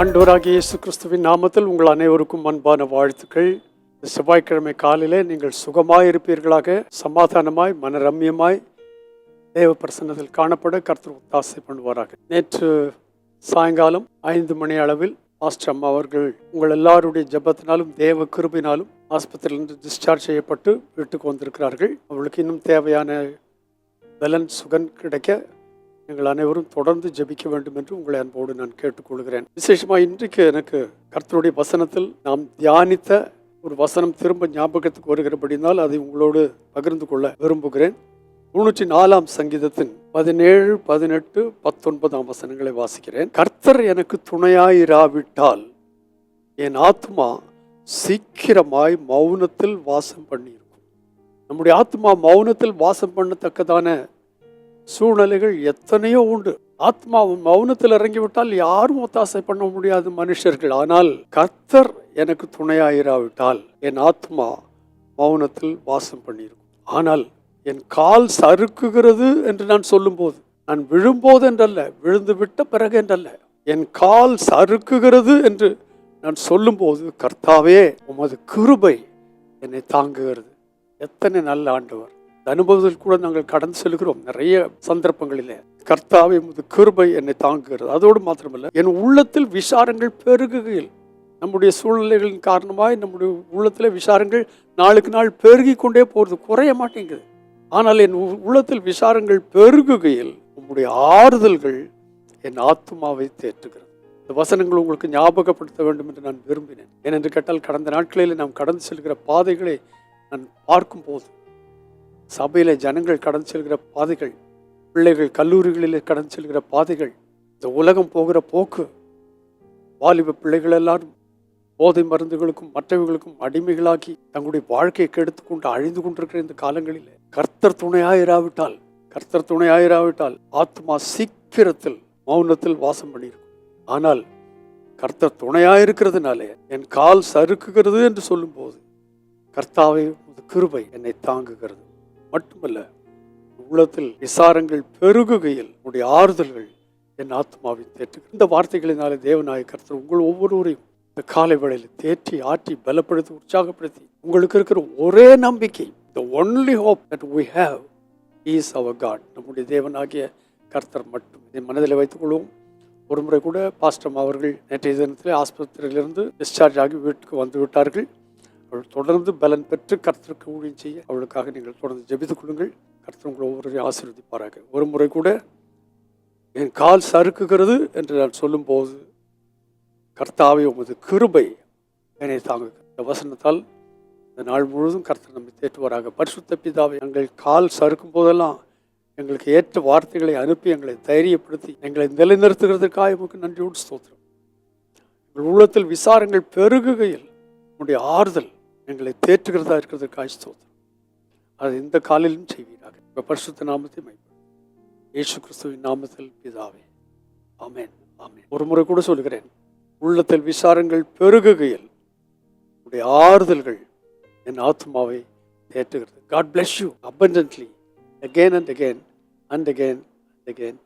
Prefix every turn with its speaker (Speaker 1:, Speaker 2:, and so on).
Speaker 1: அன்பராகிய இயேசு கிறிஸ்துவின் நாமத்தில் உங்கள் அனைவருக்கும் அன்பான வாழ்த்துக்கள். செவ்வாய்க்கிழமை காலையிலே நீங்கள் சுகமாய் இருப்பீர்களாக சமாதானமாய் மனரம்யமாய் தேவ பிரசன்னத்தில் காணப்பட கர்த்தர் ஒத்தாசை பண்ணுவாராக. நேற்று சாயங்காலம் ஐந்து மணி அளவில் மாஸ்டர் அம்மா அவர்கள் உங்கள் எல்லாருடைய ஜெபத்தினாலும் தேவ கிருபினாலும் ஆஸ்பத்திரியிலிருந்து டிஸ்சார்ஜ் செய்யப்பட்டு வீட்டுக்கு வந்திருக்கிறார்கள். அவளுக்கு இன்னும் தேவையான பலன் சுகன் கிடைக்க நீங்கள் அனைவரும் தொடர்ந்து ஜெபிக்க வேண்டும் என்று உங்களை அன்போடு நான் கேட்டுக்கொள்கிறேன். விசேஷமாக இன்றைக்கு எனக்கு கர்த்தருடைய வசனத்தில் நாம் தியானித்த ஒரு வசனம் திரும்ப ஞாபகத்துக்கு வருகிறபடினால் அதை உங்களோடு பகிர்ந்து கொள்ள விரும்புகிறேன். முன்னூற்றி நாலாம் சங்கீதத்தின் பதினேழு பதினெட்டு பத்தொன்பதாம் வசனங்களை வாசிக்கிறேன். கர்த்தர் எனக்கு துணையாயிராவிட்டால் என் ஆத்மா சீக்கிரமாய் மௌனத்தில் வாசம் பண்ணியிருக்கும். நம்முடைய ஆத்மா மௌனத்தில் வாசம் பண்ணத்தக்கதான சூழ்நிலைகள் எத்தனையோ உண்டு. ஆத்மாவும் மௌனத்தில் இறங்கிவிட்டால் யாரும் ஒத்தாசை பண்ண முடியாது மனுஷர்கள். ஆனால் கர்த்தர் எனக்கு துணையாயிராவிட்டால் என் ஆத்மா மௌனத்தில் வாசம் பண்ணியிருக்கும். ஆனால் என் கால் சறுக்குகிறது என்று நான் சொல்லும்போது நான் விழும்போது என்றல்ல விழுந்து விட்ட பிறகு என்றல்ல என் கால் சறுக்குகிறது என்று நான் சொல்லும்போது கர்த்தாவே உமது கிருபை என்னை தாங்குகிறது. எத்தனை நல்ல ஆண்டவர். இந்த அனுபவத்தில் கூட நாங்கள் கடந்து செல்கிறோம். நிறைய சந்தர்ப்பங்களிலே. கர்த்தாவை கிருபை என்னை தாங்குகிறது. அதோடு மாத்திரமல்ல என் உள்ளத்தில் விசாரங்கள் பெருகுகையில் நம்முடைய சூழ்நிலைகளின் காரணமாக நம்முடைய உள்ளத்தில் விசாரங்கள் நாளுக்கு நாள் பெருகி கொண்டே போகிறது. குறைய மாட்டேங்குது. ஆனால் என் உ- உள்ளத்தில் விசாரங்கள் பெருகுகையில் உம்முடைய ஆறுதல்கள் என் ஆத்மாவை தேற்றுகிறது. இந்த வசனங்கள் உங்களுக்கு ஞாபகப்படுத்த வேண்டும் என்று நான் விரும்பினேன். ஏனென்று கேட்டால் கடந்த நாட்களில் நாம் கடந்து செல்கிற பாதைகளை நான் பார்க்கும்போது சபையில் ஜனங்கள் கடந்து செல்கிற பாதைகள் பிள்ளைகள் கல்லூரிகளில் கடந்து செல்கிற பாதைகள் இந்த உலகம் போகிற போக்கு வாலிப பிள்ளைகள் எல்லாரும் போதை மருந்துகளுக்கும் மற்றவர்களுக்கும் அடிமைகளாகி தங்களுடைய வாழ்க்கையை கெடுத்து கொண்டு அழிந்து கொண்டிருக்கிற இந்த காலங்களில் கர்த்தர் துணையாயிராவிட்டால் கர்த்தர் துணையாயிராவிட்டால் ஆத்மா சீக்கிரத்தில் மௌனத்தில் வாசம் பண்ணியிருக்கும். ஆனால் கர்த்தர் துணையாயிருக்கிறதுனாலே என் கால் சறுக்குகிறது என்று சொல்லும்போது கர்த்தாவை கிருபை என்னை தாங்குகிறது. மட்டுமல்ல உள்ளத்தில் விசாரங்கள் பெருகுகையில் உடைய ஆறுதல்கள் என் ஆத்மாவை தேற்று இந்த வார்த்தைகளினாலே தேவநாய கர்த்தர் உங்கள் ஒவ்வொருவரையும் இந்த காலை வேளையில் தேற்றி ஆற்றி பலப்படுத்தி உற்சாகப்படுத்தி உங்களுக்கு இருக்கிற ஒரே நம்பிக்கை the only hope that we have is our God நம்முடைய தேவனாகிய கர்த்தர் மட்டும் இதை மனதில் வைத்துக் கொள்வோம். ஒரு முறை கூட பாஸ்டம் அவர்கள் நேற்றைய தினத்தில் ஆஸ்பத்திரியிலிருந்து டிஸ்சார்ஜ் ஆகி வீட்டுக்கு வந்து விட்டார்கள். அவள் தொடர்ந்து பலன் பெற்று கர்த்தருக்கு ஊழியம் செய்ய அவளுக்காக நீங்கள் தொடர்ந்து ஜெபித்துக் கொள்ளுங்கள். கர்த்தர் உங்களை ஒவ்வொருவரையும் ஆசீர்வதிப்பாராக. ஒரு முறை கூட என் கால் சறுக்குகிறது என்று நான் சொல்லும்போது கர்த்தாவை உமது கிருபை என்னை தாங்க இந்த வசனத்தால் இந்த நாள் முழுவதும் கர்த்தர் நம்மை தேற்றுவாராக. பரிசுத்த பிதாவை எங்கள் கால் சறுக்கும் போதெல்லாம் எங்களுக்கு ஏற்ற வார்த்தைகளை அனுப்பி எங்களை தைரியப்படுத்தி எங்களை நிலைநிறுத்துகிறதுக்காக உமக்கு நன்றியோடு ஸ்தோத்திரம். எங்கள் உள்ளத்தில் விசாரங்கள் பெருகுகையில் உங்களுடைய ஆறுதல் எங்களை தேற்றுகிறதா இருக்கிறதுக்காக ஸ்தோத்திரம். அது இந்த காலிலும் செய்வீராக. இப்போ பரிசுத்த நாமத்தை மைப்படும் இயேசு கிறிஸ்துவின் நாமத்தில் பிதாவே. ஆமேன் ஆமேன். ஒரு முறை கூட சொல்கிறேன் உள்ளத்தில் விசாரங்கள் பெருகுகையில் உடைய ஆறுதல்கள் என் ஆத்மாவை தேற்றுகிறது. God bless you abundantly again and again and again and again.